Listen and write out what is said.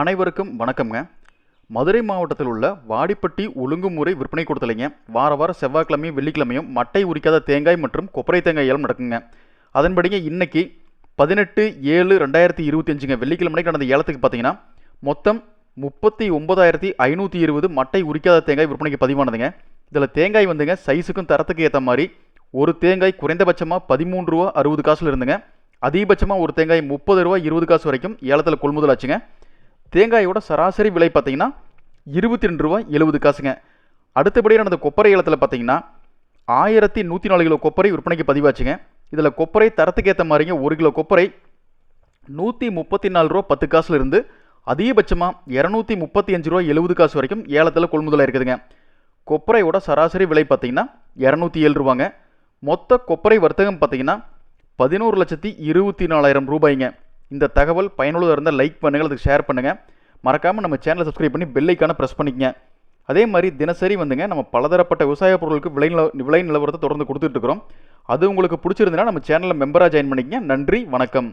அனைவருக்கும் வணக்கம்ங்க. மதுரை மாவட்டத்தில் உள்ள வாடிப்பட்டி ஒழுங்குமுறை விற்பனை கொடுத்தலைங்க வார வாரம் செவ்வாய்க்கிழமையும் வெள்ளிக்கிழமையும் மட்டை உரிக்காத தேங்காய் மற்றும் கொப்பரை தேங்காய் ஏலம் நடக்குங்க. அதன்படிங்க இன்னைக்கு பதினெட்டு ஏழு ரெண்டாயிரத்தி இருபத்தஞ்சுங்க. வெள்ளிக்கிழமை நடந்த ஏலத்துக்கு பார்த்தீங்கன்னா மொத்தம் முப்பத்தி ஒன்பதாயிரத்தி ஐநூற்றி இருபது மட்டை உரிக்காத தேங்காய் விற்பனைக்கு பதிவானதுங்க. இதில் தேங்காய் வந்துங்க சைஸுக்கும் தரத்துக்கு ஏற்ற மாதிரி ஒரு தேங்காய் குறைந்தபட்சமாக பதிமூன்று ரூபா அறுபது காசுல இருந்துங்க. அதிகபட்சமாக ஒரு தேங்காய் முப்பது ரூபா இருபது காசு வரைக்கும் ஏலத்தில் கொள்முதல் ஆச்சுங்க. தேங்காயோட சராசரி விலை பார்த்தீங்கன்னா இருபத்தி ரெண்டு ரூபா எழுபது காசுங்க. அடுத்தபடி நடந்த கொப்பரை ஏலத்தில் பார்த்தீங்கன்னா ஆயிரத்தி நூற்றி நாலு கிலோ கொப்பரை விற்பனைக்கு பதிவாச்சுங்க. இதில் கொப்பரை தரத்துக்கு ஏற்ற மாதிரிங்க ஒரு கிலோ கொப்பரை நூற்றி முப்பத்தி நாலு ரூபா பத்து காசுலேருந்து அதிகபட்சமாக இரநூத்தி முப்பத்தி அஞ்சு ரூபா எழுபது காசு வரைக்கும் ஏலத்தில் கொள்முதலாக இருக்குதுங்க. கொப்பரையோட சராசரி விலை பார்த்தீங்கன்னா இரநூத்தி ஏழு ரூபாங்க. மொத்த கொப்பரை வர்த்தகம் பார்த்தீங்கன்னா பதினோரு லட்சத்தி இருபத்தி நாலாயிரம் ரூபாய்ங்க. இந்த தகவல் பயனுள்ளதாக இருந்தால் லைக் பண்ணுங்கள் அதுக்கு ஷேர் பண்ணுங்கள் மறக்காமல் நம்ம சேனலை சப்ஸ்கிரைப் பண்ணி பெல்லைக்கான ப்ரெஸ் பண்ணிக்கங்க. அதே மாதிரி தினசரி வந்துங்க நம்ம பலதரப்பட்ட விவசாய பொருட்களுக்கு விலை நில விலை நிலவரத்தை தொடர்ந்து கொடுத்துட்டு இருக்கிறோம். அது உங்களுக்கு பிடிச்சிருந்ததுன்னா நம்ம சேனலில் மெம்பராக ஜாயின் பண்ணிக்கங்க. நன்றி வணக்கம்.